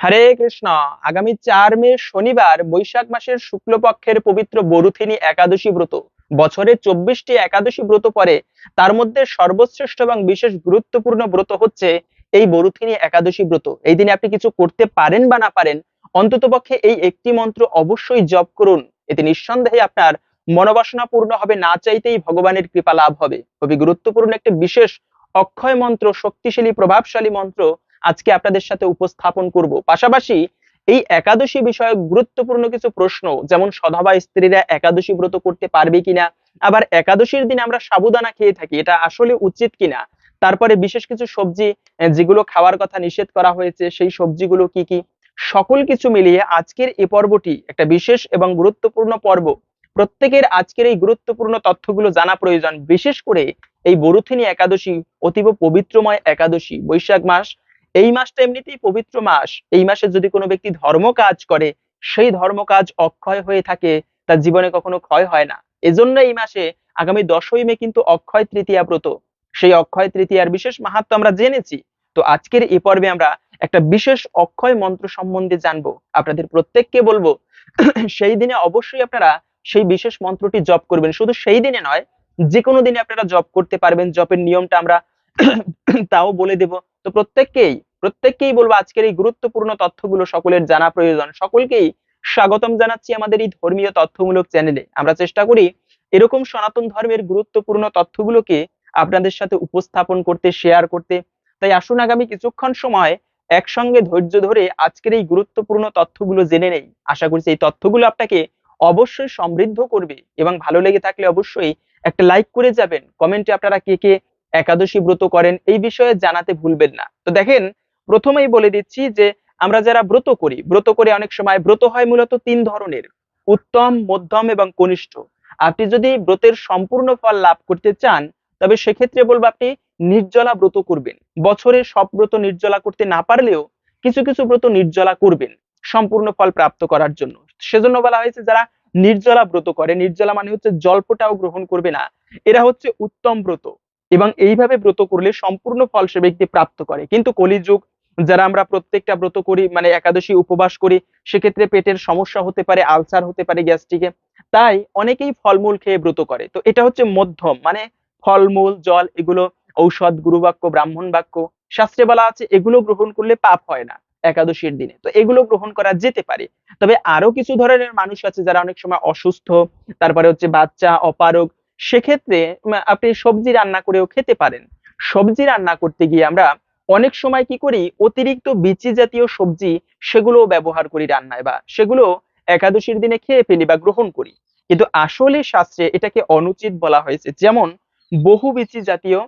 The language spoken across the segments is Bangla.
হরে কৃষ্ণ। আগামী চার মে শনিবার বৈশাখ মাসের শুক্লপক্ষের পবিত্র বরুথিনী একাদশী ব্রত। বছরে চব্বিশটি একাদশী ব্রত পরে তার মধ্যে সর্বশ্রেষ্ঠ এবং বিশেষ গুরুত্বপূর্ণ ব্রত হচ্ছে এই বরুথিনী একাদশী ব্রত। এই দিনে আপনি কিছু করতে পারেন বা না পারেন, অন্ততপক্ষে এই একটি মন্ত্র অবশ্যই জপ করুন। এতে নিঃসন্দেহে আপনার মনোবাসনা পূর্ণ হবে, না চাইতেই ভগবানের কৃপা লাভ হবে। খুবই গুরুত্বপূর্ণ একটি বিশেষ অক্ষয় মন্ত্র, শক্তিশালী, প্রভাবশালী মন্ত্র আজকে আপনাদের সাথে উপস্থাপন করব। পাশাপাশি এই একাদশী বিষয়ে গুরুত্বপূর্ণ কিছু প্রশ্ন, যেমন সধবা স্ত্রীরা একাদশী ব্রত করতে পারবে কিনা, আবার একাদশীর দিনে আমরা সাবুদানা খেয়ে থাকি, এটা আসলে উচিত কিনা, তারপরে বিশেষ কিছু সবজি যেগুলো খাওয়ার কথা নিষেধ করা হয়েছে, সেই সবজিগুলো কি কি, সকল কিছু মিলিয়ে আজকের এই পর্বটি একটা বিশেষ এবং গুরুত্বপূর্ণ পর্ব। প্রত্যেকের আজকের এই গুরুত্বপূর্ণ তথ্যগুলো জানা প্রয়োজন, বিশেষ করে এই বরুথিনী একাদশী অতীব পবিত্রময় একাদশী, বৈশাখ মাস এই মাসটা এমনিতেই পবিত্র মাস। এই মাসে যদি কোনো ব্যক্তি ধর্ম কাজ করে, সেই ধর্ম কাজ অক্ষয় হয়ে থাকে, তার জীবনে কখনো ক্ষয় হয় না। এজন্য এই মাসে আগামী দশই মে কিন্তু অক্ষয় তৃতীয়া ব্রত। সেই অক্ষয় তৃতীয়ার বিশেষ মাহাত্ম আমরা জেনেছি। তো আজকের এই পর্বে আমরা একটা বিশেষ অক্ষয় মন্ত্র সম্বন্ধে জানব। আপনাদের প্রত্যেককে বলব, সেই দিনে অবশ্যই আপনারা সেই বিশেষ মন্ত্রটি জপ করবেন। শুধু সেই দিনে নয় যে কোনো দিনে আপনারা জপ করতে পারবেন। জপের নিয়মটা আমরা তাও বলে দেব। তো প্রত্যেককেই প্রত্যেককেই বলব আজকের এই গুরুত্বপূর্ণ তথ্যগুলো সকলের জানা প্রয়োজন। সকলকেই স্বাগতম জানাচ্ছি আমাদের এই ধর্মীয় তথ্যমূলক চ্যানেলে। আমরা চেষ্টা করি এরকম সনাতন ধর্মের গুরুত্বপূর্ণ তথ্যগুলোকে আপনাদের সাথে উপস্থাপন করতে শেয়ার করতে। তাই আসুন আগামী কিছুক্ষণ সময় একসঙ্গে ধৈর্য ধরে আজকের এই গুরুত্বপূর্ণ তথ্যগুলো জেনে নেই। আশা করছি এই তথ্যগুলো আপনাকে অবশ্যই সমৃদ্ধ করবে এবং ভালো লেগে থাকলে অবশ্যই একটা লাইক করে যাবেন। কমেন্টে আপনারা কে কে একাদশী ব্রত করেন এই বিষয়ে জানাতে ভুলবেন না। তো দেখেন প্রথমেই বলে দিচ্ছি যে, আমরা যারা ব্রত করি, ব্রত করে অনেক সময় ব্রত হয় মূলত তিন ধরনের, উত্তম, মধ্যম এবং কনিষ্ঠ। আপনি যদি ব্রতের সম্পূর্ণ ফল লাভ করতে চান, তবে সেক্ষেত্রে বলব আপনি নির্জলা ব্রত করবেন। বছরে সব ব্রত নির্জলা করতে না পারলেও কিছু কিছু ব্রত নির্জলা করবেন সম্পূর্ণ ফল প্রাপ্ত করার জন্য। সেজন্য বলা হয়েছে যারা নির্জলা ব্রত করে, নির্জলা মানে হচ্ছে জল্পটাও গ্রহণ করবে না, এরা হচ্ছে উত্তম ব্রত এবং এইভাবে ব্রত করলে সম্পূর্ণ ফল সে ব্যক্তি প্রাপ্ত করে। কিন্তু কলিযুগ যারা আমরা প্রত্যেকটা ব্রত করি মানে একাদশী উপবাস করি, সেক্ষেত্রে পেটের সমস্যা হতে পারে, আলসার হতে পারে গ্যাস্ট্রিকে। তাই অনেকেই ফলমূল খেয়ে ব্রত করে। তো এটা হচ্ছে মধ্যম মানে ফলমূল, জল, এগুলো ঔষধ, গুরুবাক্য ব্রাহ্মণ বাক্য শাস্ত্রে বলা আছে, এগুলো গ্রহণ করলে পাপ হয় না একাদশীর দিনে। তো এগুলো গ্রহণ করা যেতে পারে। তবে আরও কিছু ধরনের মানুষ আছে যারা অনেক সময় অসুস্থ, তারপরে হচ্ছে বাচ্চা, অপারগ, সেক্ষেত্রে আপনি সবজি রান্না করেও খেতে পারেন। সবজি রান্না করতে গিয়ে আমরা অনেক সময় কি করি? অতিরিক্ত বিচি জাতীয় সবজি সেগুলো ব্যবহার করি রান্নায় বা সেগুলো একাদশীর দিনে খেয়ে ফেলি বা গ্রহণ করি। কিন্তু আসলে শাস্ত্রে এটাকে অনুচিত বলা হয়েছে। যেমন বহু বিচি জাতীয়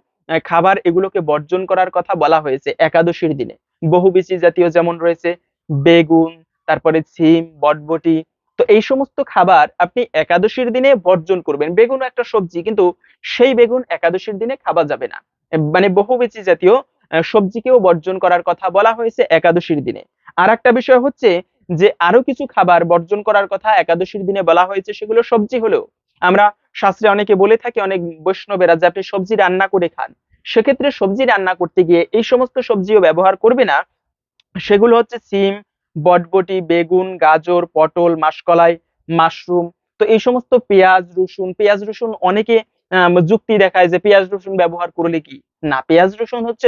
খাবার এগুলোকে বর্জন করার কথা বলা হয়েছে একাদশীর দিনে। বহু বিচি জাতীয় যেমন রয়েছে বেগুন, তারপরে সিম বটবটি। তো এই সমস্ত খাবার আপনি একাদশীর দিনে বর্জন করবেন। বেগুন একটা সবজি, কিন্তু সেই বেগুন একাদশীর দিনে খাওয়া যাবে না। মানে বহুবেচি জাতীয় সবজিকেও বর্জন করার কথা বলা হয়েছে একাদশীর দিনে। আর একটা বিষয় হচ্ছে যে আরও কিছু খাবার বর্জন করার কথা একাদশীর দিনে বলা হয়েছে, সেগুলো সবজি হলেও। আমরা শাস্ত্রে অনেকে বলে থাকি, অনেক বৈষ্ণবেরা যে, আপনি সবজি রান্না করে খান। সেক্ষেত্রে সবজি রান্না করতে গিয়ে এই সমস্ত সবজিও ব্যবহার করবে না। সেগুলো হচ্ছে সিম, বটবটি, বেগুন, গাজর, পটল, মাসকলাই, মাশরুম। তো এই সমস্ত পেঁয়াজ, রসুন পেঁয়াজ, রসুন অনেকে যুক্তি দেখায় যে পেঁয়াজ রসুন ব্যবহার করলে কি? না, পেঁয়াজ রসুন হচ্ছে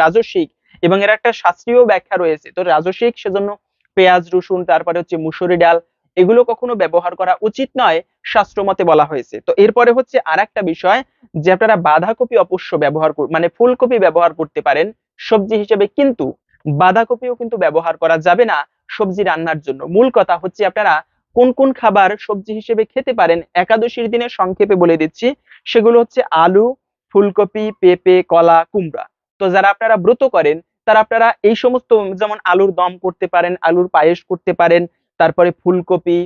রাজসিক এবং এর একটা শাস্ত্রীয় ব্যাখ্যা রয়েছে। তো রাজসিক সেজন্য পেঁয়াজ রসুন, তারপরে হচ্ছে মুসুরি ডাল, এগুলো কখনো ব্যবহার করা উচিত নয়, শাস্ত্র মতে বলা হয়েছে। তো এরপরে হচ্ছে আর একটা বিষয় যে আপনারা বাঁধাকপি অবশ্য ব্যবহার মানে ফুলকপি ব্যবহার করতে পারেন সবজি হিসেবে, কিন্তু বাঁধাকপিও কিন্তু ব্যবহার করা যাবে না সবজি রান্নার জন্য। মূল কথা হচ্ছে আপনারা কোন কোন খাবার সবজি হিসেবে খেতে পারেন একাদশীর দিনে সংক্ষেপে বলে দিচ্ছি। সেগুলো হচ্ছে আলু, ফুলকপি, পেঁপে, কলা, কুমড়া। তো যারা আপনারা ব্রত করেন, তারা আপনারা এই সমস্ত যেমন আলুর দম করতে পারেন, আলুর পায়েস করতে পারেন, তারপরে ফুলকপি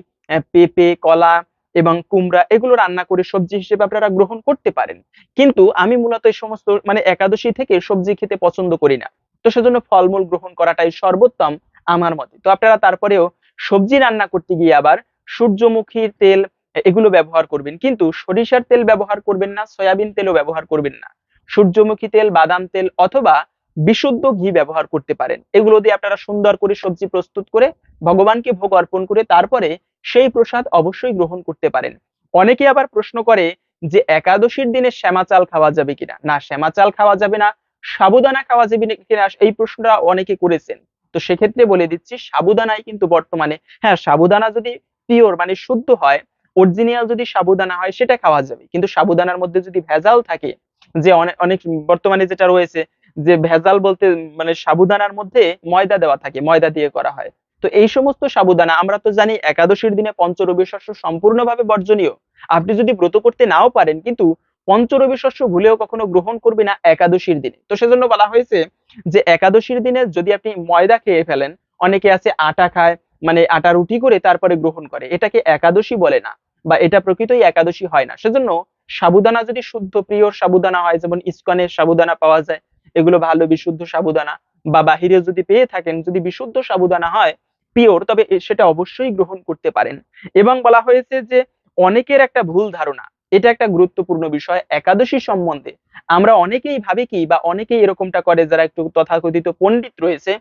পেঁপে, কলা এবং কুমড়া এগুলো রান্না করে সবজি হিসেবে আপনারা গ্রহণ করতে পারেন। কিন্তু আমি মূলত এই সমস্ত মানে একাদশী থেকে সবজি খেতে পছন্দ করি না। তো সেজন্য ফলমূল গ্রহণ করাটাই সর্বোত্তম আমার মতে। তো আপনারা তারপরেও সবজি রান্না করতে গিয়ে আবার সূর্যমুখীর তেল এগুলো ব্যবহার করবেন। কিন্তু সরিষার তেল ব্যবহার করবেন না, সয়াবিন তেলও ব্যবহার করবেন না। সূর্যমুখী তেল, বাদাম তেল অথবা বিশুদ্ধ ঘি ব্যবহার করতে পারেন। এগুলো দিয়ে আপনারা সুন্দর করে সবজি প্রস্তুত করে ভগবানকে ভোগ অর্পণ করে তারপরে সেই প্রসাদ অবশ্যই গ্রহণ করতে পারেন। অনেকে আবার প্রশ্ন করে যে, একাদশীর দিনে শ্যামা চাল খাওয়া যাবে কিনা? না, শ্যামা চাল খাওয়া যাবে না, সাবুদানা খাওয়া যাবে কিনা? এই প্রশ্নটা অনেকে করেছেন। তো সেক্ষেত্রে বলে দিচ্ছি, সাবুদানাই কিন্তু বর্তমানে হ্যাঁ সাবুদানা যদি পিওর মানে শুদ্ধ হয় অরিজিনাল যদি সাবুদানা হয়, সেটা খাওয়া যাবে। কিন্তু সাবুদানার মধ্যে যদি ভেজাল থাকে, যে অনেক বর্তমানে যেটা রয়েছে, যে ভেজাল বলতে মানে সাবুদানার মধ্যে ময়দা দেওয়া থাকে, ময়দা দিয়ে করা হয়। তো এই সমস্ত সাবুদানা আমরা তো জানি একাদশীর দিনে পঞ্চরবি শস্য সম্পূর্ণভাবে বর্জনীয়। আপনি যদি ব্রত করতে নাও পারেন, কিন্তু পঞ্চরবি শস্য ভুলেও কখনো গ্রহণ করবে না একাদশীর দিনে। তো সেজন্য বলা হয়েছে যে একাদশীর দিনে যদি আপনি ময়দা খেয়ে ফেলেন, অনেকে আছে আটা খায় মানে আটা রুটি করে তারপরে গ্রহণ করে। এটাকে একাদশী বলে না। বা এটা প্রকৃতই একাদশী হয় না। সেজন্য সাবুদানা যদি শুদ্ধ, প্রিয় সাবুদানা হয়, যেমন ইস্কনের সাবুদানা পাওয়া যায়, এগুলো ভালো, বিশুদ্ধ সাবুদানা। বা বাহিরে যদি পেয়ে থাকেন, যদি বিশুদ্ধ সাবুদানা হয়, পিওর, তবে সেটা অবশ্যই গ্রহণ করতে পারেন। এবং বলা হয়েছে যে, অনেকের একটা ভুল ধারণা, এটা একটা গুরুত্বপূর্ণ বিষয়, একাদশী সম্বন্ধে। আমরা অনেকেই ভাবি কি, বা অনেকেই এরকমটা করে, যারা একটু তথাকথিত পণ্ডিত রয়েছে,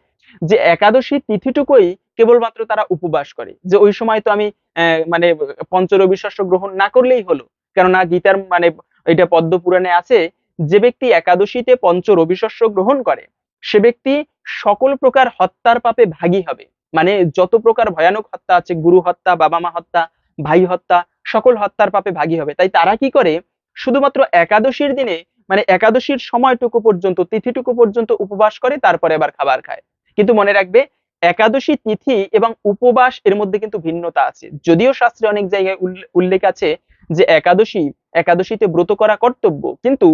যে একাদশী তিথিটুকুই কেবলমাত্র তারা উপবাস করে। যে ওই সময় তো আমি মানে পঞ্চরবি শস্য গ্রহণ না করলেই হলো। কেননা গীতার মানে এটা পদ্ম পুরাণে আছে, যে ব্যক্তি একাদশীতে পঞ্চ রবিশস্য গ্রহণ করে, সে ব্যক্তি সকল প্রকার হত্যার পাপে ভাগী হবে। মানে যত প্রকার ভয়ানক হত্যা আছে, গুরু হত্যা, বাবা মা হত্যা, ভাই হত্যা, সকল হত্যার পাপে ভাগী হবে। তাই তারা কি করে? শুধুমাত্র একাদশীর দিনে মানে একাদশীর সময়টুকু পর্যন্ত, তিথিটুকু পর্যন্ত উপবাস করে, তারপরে আবার খাবার খায়। কিন্তু মনে রাখবে একাদশী তিথি এবং উপবাস এর মধ্যে কিন্তু ভিন্নতা আছে। যদিও শাস্ত্রে অনেক জায়গায় উল্লেখ আছে যে একাদশী, একাদশীতে ব্রত করা কর্তব্য, কিন্তু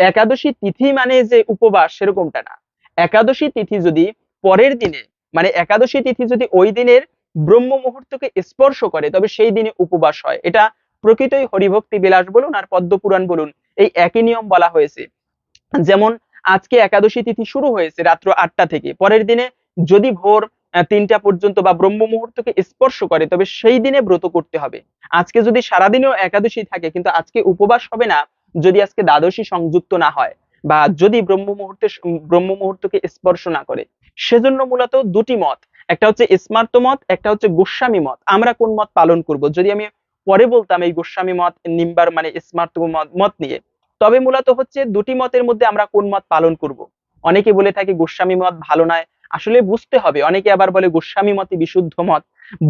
একাদশী তিথি মানে যে উপবাস সেরকমটা না। একাদশী তিথি যদি পরের দিনে মানে একাদশী তিথি যদি ওই দিনের ব্রহ্ম মুহূর্তকে স্পর্শ করে, তবে সেই দিনে উপবাস হয়। এটা প্রকৃতই হরিভক্তি বিলাস বলুন আর পদ্মপুরাণ বলুন, এই একই নিয়ম বলা হয়েছে। যেমন আজকে একাদশী তিথি শুরু হয়েছে রাত্র আটটা থেকে, পরের দিনে যদি ভোর তিনটা পর্যন্ত বা ব্রহ্ম মুহূর্তকে স্পর্শ করে, তবে সেই দিনে ব্রত করতে হবে। আজকে যদি সারাদিনেও একাদশী থাকে, কিন্তু আজকে উপবাস হবে না, যদি আজকে দ্বাদশী সংযুক্ত না হয়, বা যদি ব্রহ্ম মুহূর্তে ব্রহ্ম মুহূর্তকে স্পর্শ না করে, সেজন্য মূলত দুটি মত। একটা হচ্ছে স্মার্ত মত, একটা হচ্ছে গোস্বামী মত। আমরা কোন মত পালন করব? যদি আমি পরে বলতাম এই গোস্বামী মত, নিম্বার মানে স্মার্ত মত নিয়ে, তবে মূলত হচ্ছে দুটি মতের মধ্যে আমরা কোন মত পালন করব? অনেকে বলে থাকে গোস্বামী মত ভালো নয় আসলে বুঝতে হবে। অনেকে আবার বলে গোস্বামী মতই বিশুদ্ধ মত।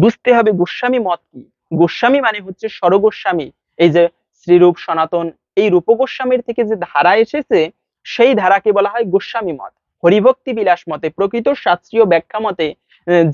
বুঝতে হবে গোস্বামী মত কি? গোস্বামী মানে হচ্ছে স্বরগোস্বামী। এই যে শ্রীরূপ, সনাতন, এই রূপ গোস্বামীর থেকে যে ধারা এসেছে, সেই ধারাকে বলা হয় গোস্বামী মত। হরিভক্তি বিলাস মতে, প্রকৃত শাস্ত্রীয় ব্যাখ্যা মতে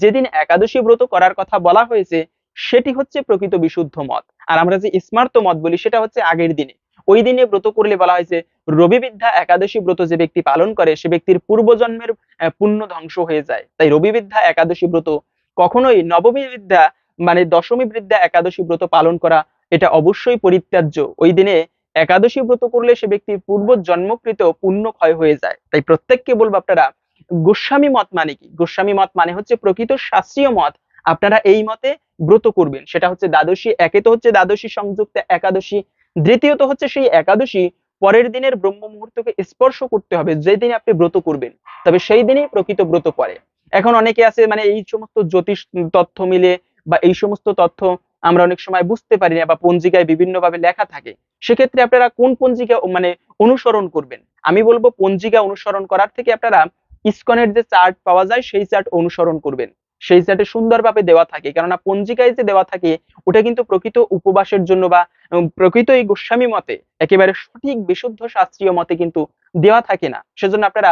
যেদিন একাদশী ব্রত করার কথা বলা হয়েছে, সেটি হচ্ছে প্রকৃত বিশুদ্ধ মত। আর আমরা যে স্মার্ত মত বলি, সেটা হচ্ছে আগের দিনে। ওই দিনে ব্রত করলে বলা হয়েছে, রবি বিদ্যা একাদশী ব্রত যে ব্যক্তি পালন করে, সে ব্যক্তির পূর্বজন্মের পুণ্য ধ্বংস হয়ে যায়। তাই রবি বিদ্যা একাদশী ব্রত, কখনোই নবমী বিদ্যা মানে দশমী বিদ্যা একাদশী ব্রত পালন করা, এটা অবশ্যই পরিত্যাজ্য। ওই দিনে একাদশী ব্রত করলে সে ব্যক্তির পূর্ব জন্মকৃত পুণ্য ক্ষয় হয়ে যায়। তাই প্রত্যেককে বলব আপনারা, গোস্বামী মত মানে কি? গোস্বামী মত মানে হচ্ছে প্রকৃত শাস্ত্রীয় মত। আপনারা এই মতে ব্রত করবেন। সেটা হচ্ছে দ্বাদশী, একে তো হচ্ছে দ্বাদশী সংযুক্ত একাদশী দ্বিতীয়ত হচ্ছে সেই একাদশী পরের দিনের ব্রহ্ম মুহূর্তকে স্পর্শ করতে হবে, যেদিন আপনি ব্রত করবেন, তবে সেই দিনই প্রকৃত ব্রত পরে এখন অনেকে আছে মানে এই সমস্ত জ্যোতিষ তথ্য মিলে বা এই সমস্ত তথ্য আমরা অনেক সময় বুঝতে পারি না বা পঞ্জিকায় বিভিন্নভাবে লেখা থাকে, সেক্ষেত্রে আপনারা কোন পঞ্জিকা মানে অনুসরণ করবেন? আমি বলব পঞ্জিকা অনুসরণ করার থেকে আপনারা ইসকনের যে চার্ট পাওয়া যায়, সেই চার্ট অনুসরণ করবেন। সেই চার্টে সুন্দরভাবে দেওয়া থাকে। কেননা পঞ্জিকায় যে দেওয়া থাকে, ওটা কিন্তু প্রকৃত উপবাসের জন্য বা প্রকৃত এই গোস্বামী মতে, একেবারে সঠিক বিশুদ্ধ শাস্ত্রীয় মতে কিন্তু দেওয়া থাকে না। সেজন্য আপনারা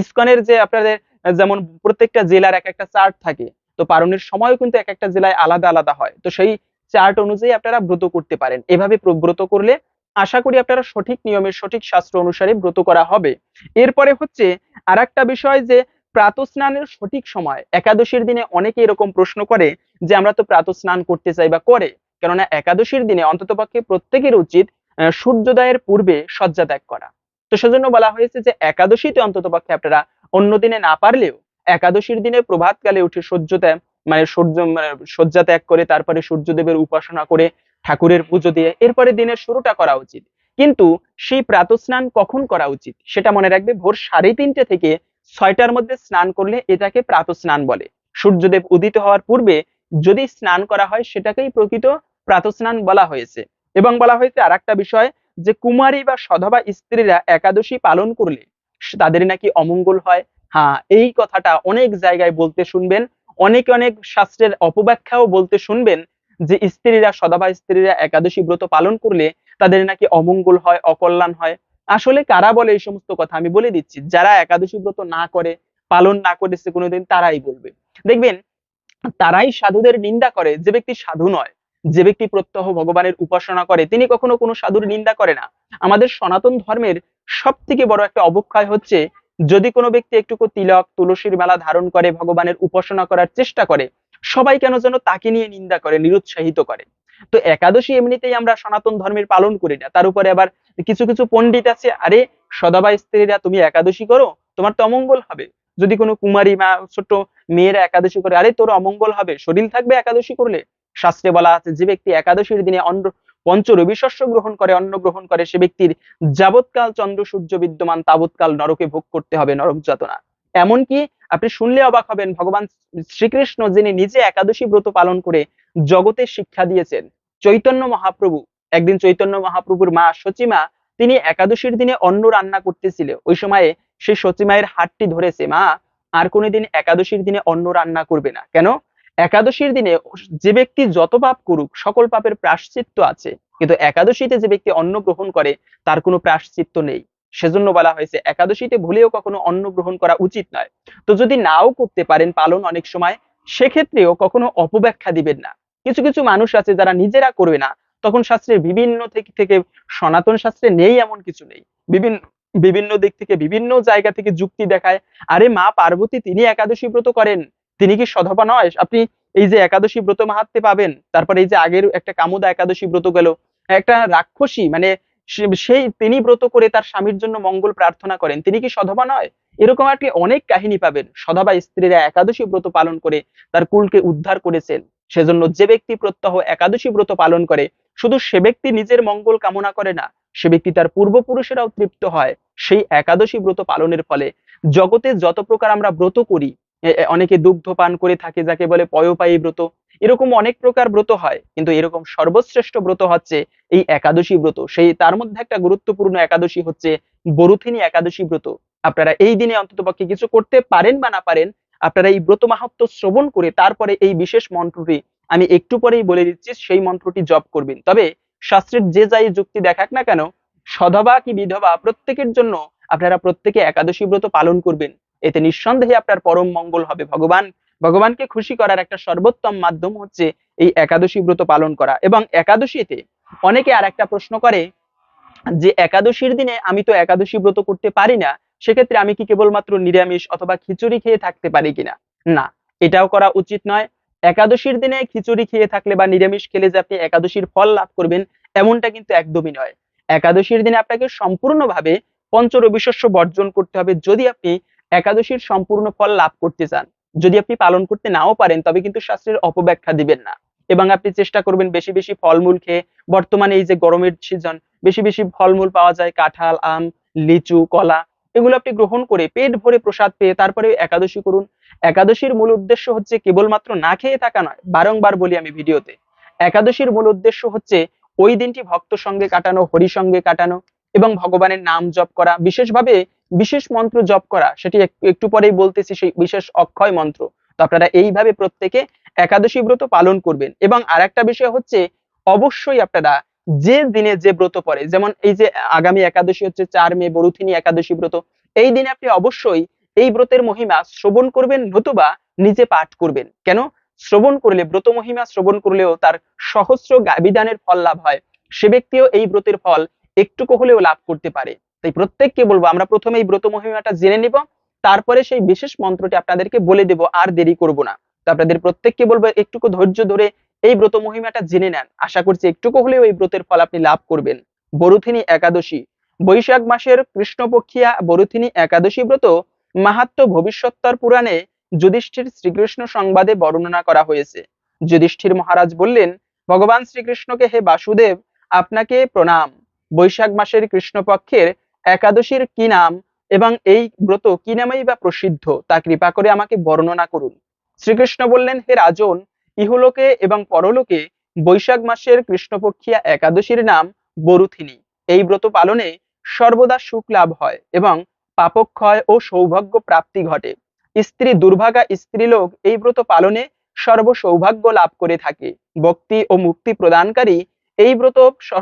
ইসকনের যে আপনাদের যেমন প্রত্যেকটা জেলার এক একটা চার্ট থাকে, তো পালনের সময়ও কিন্তু এক একটা জেলায় আলাদা আলাদা হয়। তো সেই চার্ট অনুযায়ী আপনারা ব্রত করতে পারেন। এভাবে ব্রত করলে আশা করি আপনারা সঠিক নিয়মের সঠিক শাস্ত্র অনুসারে ব্রত করা হবে। এরপরে হচ্ছে আর বিষয় যে প্রাতস্নানের সঠিক সময়। একাদশীর দিনে অনেকে এরকম প্রশ্ন করে যে, আমরা তো প্রাতস্নান করতে চাই বা করে। কেননা একাদশীর দিনে অন্ততপক্ষে প্রত্যেকের উচিত সূর্যোদয়ের পূর্বে শয্যা ত্যাগ করা। তো সেজন্য বলা হয়েছে যে, একাদশীতে অন্ততপক্ষে আপনারা অন্য দিনে না পারলেও একাদশীর দিনে প্রভাতকালে উঠে সূর্য ত্যাগ মানে সূর্য মানে শয্যা ত্যাগ করে, তারপরে সূর্যদেবের উপাসনা করে, ঠাকুরের পুজো দিয়ে এরপরে দিনের শুরুটা করা উচিত। কিন্তু সেই প্রাতস্নান কখন করা উচিত? সেটা মনে রাখবে ভোর সাড়ে তিনটে থেকে ছয়টার মধ্যে স্নান করলে এটাকে প্রাত স্নান বলে। সূর্যদেব উদিত হওয়ার পূর্বে যদি স্নান করা হয়, সেটাকেই প্রকৃত প্রাত স্নান বলা হয়েছে। এবং বলা হয়েছে আর একটা বিষয় যে, কুমারী বা সধবা স্ত্রীরা একাদশী পালন করলে তাদের নাকি অমঙ্গল হয়। হ্যাঁ এই কথাটা অনেক জায়গায় বলতে শুনবেন, অনেক অনেক শাস্ত্রের অপব্যাখ্যাও বলতে শুনবেন যে, স্ত্রীরা সদাবা স্ত্রীরা একাদশী ব্রত পালন করলে তাদের নাকি অমঙ্গল হয়, অকল্যাণ হয়। আসলে কারা বলে এই সমস্ত কথা? আমি বলে দিচ্ছি, যারা একাদশী ব্রত না করে, পালন না করেছে কোনোদিন, তারাই বলবে। দেখবেন, তারাই সাধুদের নিন্দা করে, যে ব্যক্তি সাধু নয়, যে ব্যক্তি প্রত্যহ ভগবানের উপাসনা করে, তিনি কখনো কোনো সাধুর নিন্দা করে না। আমাদের সনাতন ধর্মের সব থেকে বড় একটা অবক্ষয় হচ্ছে, যদি কোনো ব্যক্তি একটুকু তিলক, তুলসীর মেলা ধারণ করে, ভগবানের উপাসনা করার চেষ্টা করে, সবাই কেন যেন তাকে নিয়ে নিন্দা করে, নিরুৎসাহিত করে? তো একাদশী এমনিতেই আমরা সনাতন ধর্মের পালন করি না। তার উপরে আবার কিছু কিছু পণ্ডিত আছে, আরে সদাবা স্ত্রীরা তুমি একাদশী করো, তোমার তো অমঙ্গল হবে। যদি কোনো কুমারী মা ছোট মেয়েরা একাদশী করে, আরে তোর অমঙ্গল হবে, শরীর থাকবে একাদশী করলে। শাস্ত্রে বলা আছে, যে ব্যক্তি একাদশীর দিনে অন্ন, পঞ্চ রবি শস্য গ্রহণ করে, অন্ন গ্রহণ করে, সে ব্যক্তির যাবৎকাল চন্দ্র, সূর্য বিদ্যমান, তাবৎকাল নরকে ভোগ করতে হবে নরক যাতনা। এমনকি আপনি শুনলে অবাক হবেন, ভগবান শ্রীকৃষ্ণ যিনি নিজে একাদশী ব্রত পালন করে জগতে শিক্ষা দিয়েছেন। চৈতন্য মহাপ্রভু, একদিন চৈতন্য মহাপ্রভুর মা সচিমা তিনি একাদশীর দিনে অন্ন রান্না করতেছিল। ওই সময়ে সেই সচিমায়ের হাতটি ধরেছে, মা, আর কোনোদিন একাদশীর দিনে অন্ন রান্না করবে না। কেন? একাদশীর দিনে যে ব্যক্তি যত পাপ করুক, সকল পাপের প্রাশ্চিত্য আছে। কিন্তু একাদশীতে যে ব্যক্তি অন্ন গ্রহণ করে, তার কোনো প্রাশ্চিত্য নেই। সেজন্য বলা হয়েছে, একাদশীতে ভুলেও কখনো অন্ন গ্রহণ করা উচিত নয়। তো যদি নাও করতে পারেন পালন অনেক সময়, সেক্ষেত্রেও কখনো অপব্যাখ্যা দিবেন না। কিছু কিছু মানুষ আছে যারা নিজেরা করবে না। তখন শাস্ত্রের বিভিন্ন থেকে থেকে সনাতন শাস্ত্রে নেই এমন কিছু নেই। বিভিন্ন বিভিন্ন দিক থেকে, বিভিন্ন জায়গা থেকে যুক্তি দেখায়, আরে মা পার্বতী তিনি একাদশী ব্রত করেন, তিনি কি সধবা নয়? আপনি এই যে একাদশী ব্রত মাহাত্মে পাবেন, তারপরে এই যে আগের একটা কামুদা একাদশী ব্রত গেল, একটা রাক্ষসী মানে সেই তিনি ব্রত করে তার স্বামীর জন্য মঙ্গল প্রার্থনা করেন, তিনি কি সধবা নয়? এরকম কি অনেক কাহিনী পাবেন। সধবা স্ত্রীরা একাদশী ব্রত পালন করে তার কুলকে উদ্ধার করেছেন। সেজন্য যে ব্যক্তি প্রত্যহ একাদশী ব্রত পালন করে, শুধু সে ব্যক্তি নিজের মঙ্গল কামনা করে না, সে ব্যক্তি তার পূর্বপুরুষেরাও তৃপ্ত হয়। সেই একাদশী ব্রত পালনের ফলে জগতে যত প্রকার আমরা ব্রত করি অনেকে দুগ্ধ পান করে থাকে যাকে বলে পয়োপায়ী ব্রত, এরকম অনেক প্রকার ব্রত হয়। কিন্তু এরকম সর্বশ্রেষ্ঠ ব্রত হচ্ছে এই একাদশী ব্রত। সেই তার মধ্যে একটা গুরুত্বপূর্ণ একাদশী হচ্ছে বরুথিনী একাদশী ব্রত। আপনারা এই দিনে অন্তত পক্ষে কিছু করতে পারেন বা না পারেন আপনারা এই ব্রত মাহাত্ম শ্রবণ করে তারপরে এই বিশেষ মন্ত্রটি আমি একটু পরেই বলে দিচ্ছি, সেই মন্ত্রটি জপ করবেন। তবে শাস্ত্রের যে যাই যুক্তি দেখাক না কেন, সধবা কি বিধবা প্রত্যেকের জন্য আপনারা প্রত্যেকে একাদশী ব্রত পালন করবেন। এতে নিঃসন্দেহে আপনার পরম মঙ্গল হবে। ভগবান, ভগবানকে খুশি করার একটা সর্বোত্তম মাধ্যম হচ্ছে এই একাদশী ব্রত পালন করা। এবং একাদশীতে অনেকে আর একটা প্রশ্ন করে যে, একাদশীর দিনে আমি তো একাদশী ব্রত করতে পারি না সেক্ষেত্রে আমি কি কেবলমাত্র নিরামিষ অথবা খিচুড়ি খেয়ে থাকতে পারি কিনা? না, এটাও করা উচিত নয়। একাদশীর দিনে খিচুড়ি খেয়ে থাকলে বা নিরামিষ খেলে যে আপনি একাদশীর ফল লাভ করবেন, এমনটা কিন্তু একদমই নয়। একাদশীর দিনে আপনাকে সম্পূর্ণভাবে পঞ্চরবিশস্য বর্জন করতে হবে যদি আপনি একাদশীর সম্পূর্ণ ফল লাভ করতে চান। যদি আপনি পালন করতে নাও পারেন, তবে কিন্তু শাস্ত্রের অপব্যাখ্যা দিবেন না। এবং আপনি চেষ্টা করবেন বেশি বেশি ফলমূল খেয়ে বর্তমানে এই যে গরমের সিজন বেশি বেশি ফলমূল পাওয়া যায়, কাঁঠাল, আম, লিচু, কলা। এগুলো আপনি গ্রহণ করে পেট ভরে প্রসাদ পেয়ে তারপরে একাদশী করুন। একাদশীর মূল উদ্দেশ্য হচ্ছে কেবলমাত্র না খেয়ে থাকা নয়, বারংবার বলি আমি ভিডিওতে। একাদশীর মূল উদ্দেশ্য হচ্ছে ওই দিনটি ভক্ত সঙ্গে কাটানো, হরি সঙ্গে কাটানো এবং ভগবানের নাম জপ করা। বিশেষভাবে বিশেষ মন্ত্র জপ করা, সেটি একটু পরেই বলতেছি সেই বিশেষ অক্ষয় মন্ত্র। তো আপনারা এইভাবে প্রত্যেকে একাদশী ব্রত পালন করবেন। এবং আর একটা বিষয় হচ্ছে, অবশ্যই আপনারা যে দিনে যে ব্রত পড়ে, যেমন এই যে আগামী একাদশী হচ্ছে চার মে, বরুথিনী একাদশী ব্রত, এই দিনে আপনি অবশ্যই এই ব্রতের মহিমা শ্রবণ করবেন নতুবা নিজে পাঠ করবেন। কেন? শ্রবণ করলে, ব্রত মহিমা শ্রবণ করলেও তার সহস্র বিধানের ফল লাভ হয়। সে ব্যক্তিও এই ব্রতের ফল একটুকু হলেও লাভ করতে পারে। তাই প্রত্যেককে বলব, আমরা প্রথমে এই ব্রত মহিমাটা জেনে নিব, তারপরে সেই বিশেষ মন্ত্রটি আপনাদেরকে বলে দেব, আর দেরি করব না। তো আপনাদের প্রত্যেককে বলব, একটুকু ধৈর্য ধরে এই ব্রত মহিমাটা জেনে নেন। আশা করছি একটুকু হলেও এই ব্রতের ফল আপনি লাভ করবেন। বরুথিনী একাদশী। বৈশাখ মাসের কৃষ্ণপক্ষিয়া বরুথিনী একাদশী ব্রত মাহাত্ম ভবিষ্যত্তর পুরাণে যুধিষ্ঠির শ্রীকৃষ্ণ সংবাদে বর্ণনা করা হয়েছে। যুধিষ্ঠির মহারাজ বললেন, ভগবান শ্রীকৃষ্ণকে হে বাসুদেব, আপনাকে প্রণাম। বৈশাখ মাসের কৃষ্ণপক্ষের একাদশীর কি নাম এবং এই ব্রত কি নামেই বা প্রসিদ্ধ, তা কৃপা করে আমাকে বর্ণনা করুন। শ্রীকৃষ্ণ বললেন, হে রাজন ইহলোকে এবং পরলোকে বৈশাখ মাসের কৃষ্ণপক্ষিয়া একাদশীর নাম বরুথিনী। এই ব্রত পালনে সর্বদা সুখ লাভ হয় এবং পাপক্ষয় ও সৌভাগ্য প্রাপ্তি ঘটে। স্ত্রী দুর্ভাগা স্ত্রীলোক এই ব্রত পালনে সর্ব সৌভাগ্য লাভ করে থাকে। ভক্তি ও মুক্তি প্রদানকারী এই ব্রত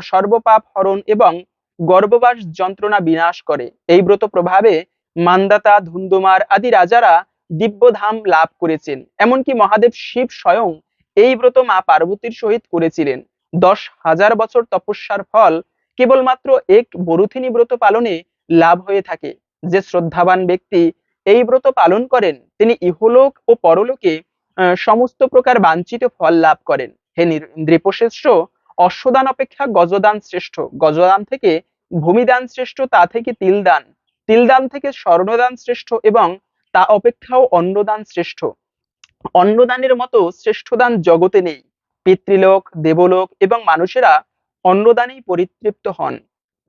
সর্বপাপ হরণ এবং গর্ভবাস যন্ত্রণা বিনাশ করে। এই ব্রত প্রভাবে মান্দাতা, ধুন্দুমার আদি রাজারা দিব্যধাম লাভ করেছেন। এমনকি মহাদেব শিব স্বয়ং এই ব্রত মা পার্বতীর সহিত করেছিলেন। দশ হাজার বছর তপস্যার ফল কেবলমাত্র এক বরুথিনী ব্রত পালনে লাভ হয়ে থাকে। যে শ্রদ্ধাবান ব্যক্তি এই ব্রত পালন করেন, তিনি ইহলোক ও পরলোকে সমস্ত প্রকার বাঞ্ছিত ফল লাভ করেন। হে নৃপশ্রেষ্ঠ, অশ্বদান অপেক্ষা গজদান শ্রেষ্ঠ। গজদান থেকে ভূমিদান শ্রেষ্ঠ, তা থেকে তিলদান। তিলদান থেকে স্বর্ণদান শ্রেষ্ঠ এবং তা অপেক্ষাও অন্নদান শ্রেষ্ঠ। অন্নদানের মতো শ্রেষ্ঠ দান জগতে নেই। পিতৃলোক, দেবলোক এবং মানুষেরা অন্নদানেই পরিতৃপ্ত হন।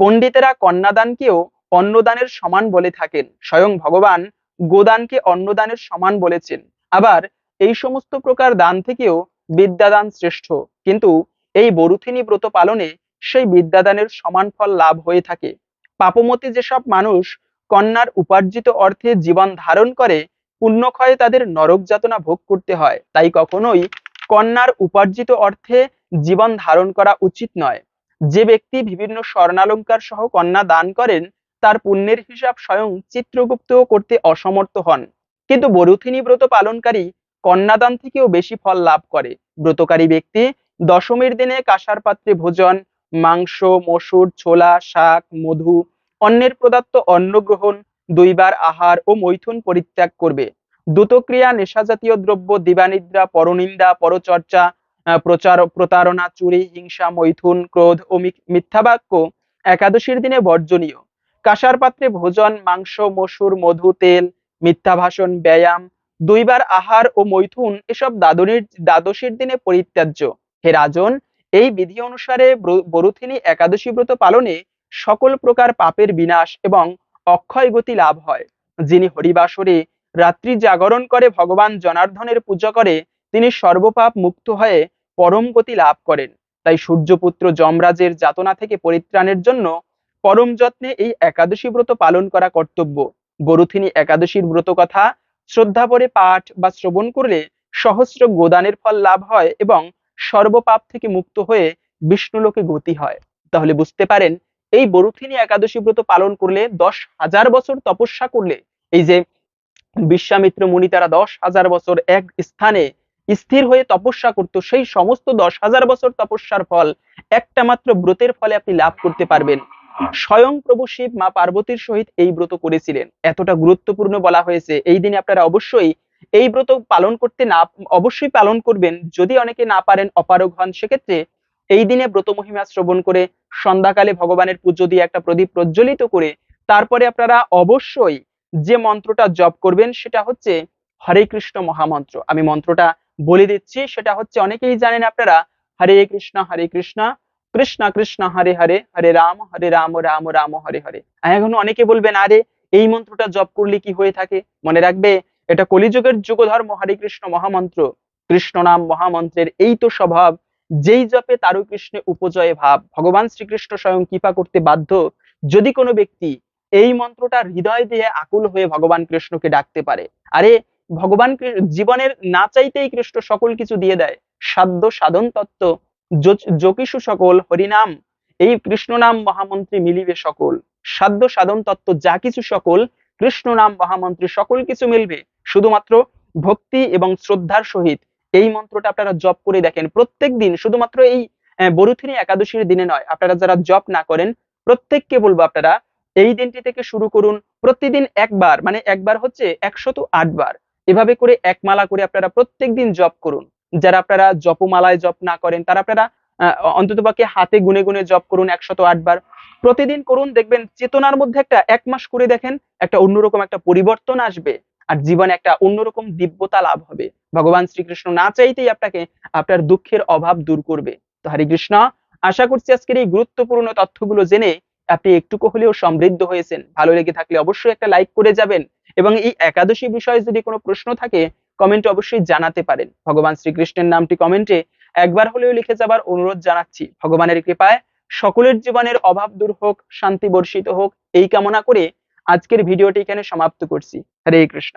পণ্ডিতেরা কন্যাদানকেও অন্নদানের সমান বলে থাকেন। স্বয়ং ভগবান গোদানকে অন্নদানের সমান বলেছেন। আবার এই সমস্ত প্রকার দান থেকেও বিদ্যাদান শ্রেষ্ঠ। কিন্তু এই বরুথিনী ব্রত পালনে সেই বিদ্যাদানের সমান ফল লাভ হয়ে থাকে। পাপমতী যেসব মানুষ কন্যার উপার্জিত অর্থে জীবন ধারণ করে, পুণ্যক্ষয়ে তাদের নরক যাতনা ভোগ করতে হয়। তাই কখনোই কন্যার উপার্জিত অর্থে জীবন ধারণ করা উচিত নয়। যে ব্যক্তি বিভিন্ন স্বর্ণালঙ্কার সহ কন্যা দান করেন, তার পুণ্যের হিসাব স্বয়ং চিত্রগুপ্ত করতে অসমর্থ হন। কিন্তু বরুথিনী ব্রত পালনকারী কন্যাদান থেকেও বেশি ফল লাভ করে। ব্রতকারী ব্যক্তি দশমীর দিনে কাঁসার পাত্রে ভোজন, মাংস, মসুর, ছোলা, শাক, মধু অন্যের প্রদত্ত অন্ন গ্রহণ দুইবার আহার ও মৈথুন পরিত্যাগ করবে। দ্রুতক্রিয়া, নেশাজাতীয় দ্রব্য, দিবানিদ্রা, পরনিন্দা, পরচর্চা প্রচার, প্রতারণা, চুরি, হিংসা, মৈথুন, ক্রোধ ও মি- মিথ্যা বাক্য একাদশীর দিনে বর্জনীয়। কাঁসার পাত্রে ভোজন, মাংস, মসুর, মধু, তেল মিথ্যা ভাষণ ব্যায়াম, দুইবার আহার ও মৈথুন এসব দাদনের, দ্বাদশীর দিনে পরিত্যাজ্য। হে রাজন, এই বিধি অনুসারে ব্র- বরুথিনী একাদশী ব্রত পালনে সকল প্রকার পাপের বিনাশ এবং অক্ষয় গতি লাভ হয়। যিনি হরিবাসরে রাত্রি জাগরণ করে ভগবান জনার্দনের পূজা করে, তিনি সর্বপাপ মুক্ত হয়ে পরম গতি লাভ করেন। তাই সূর্যপুত্র যমরাজের যাতনা থেকে পরিত্রাণের জন্য পরম যত্নে এই একাদশী ব্রত পালন করা কর্তব্য। গরুথিনী একাদশীর ব্রত কথা শ্রদ্ধা ভরে পাঠ বা শ্রবণ করলে সহস্র গোদানের ফল লাভ হয় এবং সর্বপাপ থেকে মুক্ত হয়ে বিষ্ণুলোকে গতি হয়। তাহলে বুঝতে পারেন এই বরুথিনী একাদশী ব্রত পালন করলে দশ হাজার বছর তপস্যা করলে, এই যে বিশ্বামিত্র মুনি তারা দশ হাজার বছর এক স্থানে স্থির হয়ে তপস্যা করত, সেই সমস্ত দশ হাজার বছর তপস্যার ফল একটা মাত্র ব্রতের ফলে আপনি লাভ করতে পারবেন। স্বয়ং প্রভু শিব মা পার্বতীর সহিত এই ব্রত করেছিলেন। এতটা গুরুত্বপূর্ণ বলা হয়েছে। এই দিনে আপনারা অবশ্যই এই ব্রত পালন করতে না, অবশ্যই পালন করবেন। যদি অনেকে না পারেন অপারগ হন, সেক্ষেত্রে এই দিনে ব্রত মহিমা শ্রবণ করে সন্ধ্যাকালে ভগবানের পুজো দিয়ে একটা প্রদীপ প্রজ্বলিত করে তারপরে আপনারা অবশ্যই যে মন্ত্রটা জপ করবেন সেটা হচ্ছে হরে কৃষ্ণ মহামন্ত্র। আমি মন্ত্রটা বলে দিচ্ছি, সেটা হচ্ছে অনেকেই জানেন আপনারা, হরে কৃষ্ণ হরে কৃষ্ণ কৃষ্ণ কৃষ্ণ, হরে হরে হরে রাম হরে রাম রাম রাম, হরে হরে। এখন অনেকে বলবেন, আরে এই মন্ত্রটা জপ করলে কি হয়ে থাকে? মনে রাখবে, এটা কলিযুগের যুগধর্ম হরে কৃষ্ণ মহামন্ত্র। কৃষ্ণ নাম মহামন্ত্রের এই তো স্বভাব। যেই জপে তারও কৃষ্ণে উপজয় ভাব, ভগবান শ্রীকৃষ্ণ স্বয়ং কৃপা করতে বাধ্য, যদি কোনো ব্যক্তি এই মন্ত্রটা হৃদয় দিয়ে আকুল হয়ে ভগবান কৃষ্ণকে ডাকতে পারে। আরে, ভগবান জীবনের না চাইতেই কৃষ্ণ সকল কিছু দিয়ে দেয়। সাধ্য সাধন তত্ত্ব, য- সকল, হরিনাম, এই কৃষ্ণ নাম মহামন্ত্রী মিলিবে সকল। সাধ্য সাধন তত্ত্ব যা কিছু সকল কৃষ্ণ নাম মহামন্ত্রী সকল কিছু মিলবে। শুধুমাত্র ভক্তি এবং শ্রদ্ধার সহিত এই মন্ত্রটা আপনারা জপ করে দেখেন। প্রত্যেক দিন শুধুমাত্র এই বরুথিনী একাদশীর দিনে নয়, আপনারা যারা জপ না করেন, প্রত্যেককে বলব আপনারা, এই দিনটি থেকে শুরু করুন। প্রতিদিন একবার মানে একবার হচ্ছে একশত বার। এভাবে করে এক মালা করে আপনারা প্রত্যেক দিন জপ করুন। যারা আপনারা জপমালায় জপ না করেন, তারা আপনারা অন্তত পক্ষে হাতে গুনে গুনে জপ করুন একশত আটবার প্রতিদিন করুন, দেখবেন চেতনার মধ্যে একটা এক মাস করে দেখেন, একটা অন্যরকম একটা পরিবর্তন আসবে। আর জীবনে একটা অন্যরকম দিব্যতা লাভ হবে। ভগবান শ্রীকৃষ্ণ না চাইতেই আপনাকে আপনার দুঃখের অভাব দূর করবে। তো হরে কৃষ্ণ, আশা করছি আজকের এই গুরুত্বপূর্ণ তথ্যগুলো জেনে আপনি একটুকু হলেও সমৃদ্ধ হয়েছেন। ভালো লেগে থাকলে অবশ্যই একটা লাইক করে যাবেন এবং এই একাদশী বিষয়ে যদি কোনো প্রশ্ন থাকে কমেন্টে অবশ্যই জানাতে পারেন। ভগবান শ্রীকৃষ্ণের নামটি কমেন্টে একবার হলেও লিখে যাবার অনুরোধ জানাচ্ছি। ভগবানের কৃপায় সকলের জীবনের অভাব দূর হোক, শান্তি বর্ষিত হোক, এই কামনা করে আজকের ভিডিওটি এখানে সমাপ্ত করছি। হরে কৃষ্ণ